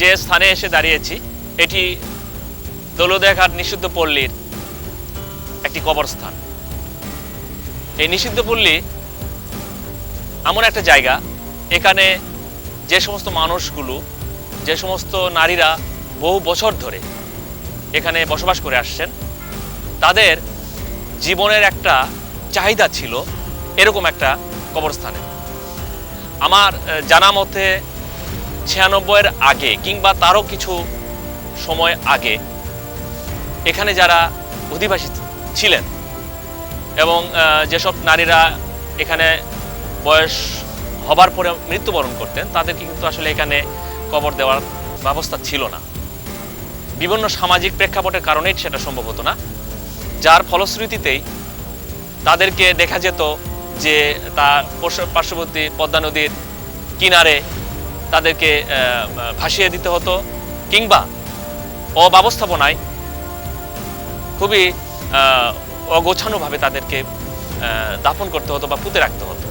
যে স্থানে এসে দাঁড়িয়েছি, এটি দৌলদেঘাট নিষিদ্ধ পল্লীর একটি কবরস্থান। এই নিষিদ্ধ পল্লী এমন একটা জায়গা, এখানে যে সমস্ত মানুষগুলো, যে সমস্ত নারীরা বহু বছর ধরে এখানে বসবাস করে আসছেন, তাদের জীবনের একটা চাহিদা ছিল এরকম একটা কবরস্থানে। আমার জানা মতে ছিয়ানব্বইয়ের আগে কিংবা তারও কিছু সময় আগে এখানে যারা অধিবাসী ছিলেন এবং যেসব নারীরা এখানে বয়স হবার পরে মৃত্যুবরণ করতেন, তাদেরকে কিন্তু আসলে এখানে কবর দেওয়ার ব্যবস্থা ছিল না। বিভিন্ন সামাজিক প্রেক্ষাপটের কারণেই সেটা সম্ভব হতো না। যার ফলশ্রুতিতেই তাদেরকে দেখা যেত যে তার পার্শ্ববর্তী পদ্মা নদীর কিনারে তাদেরকে ভাসিয়ে দিতে হতো কিংবা অব্যবস্থাপনায় খুবই অগোছানোভাবে তাদেরকে দাফন করতে হতো বা পুঁতে রাখতে হতো।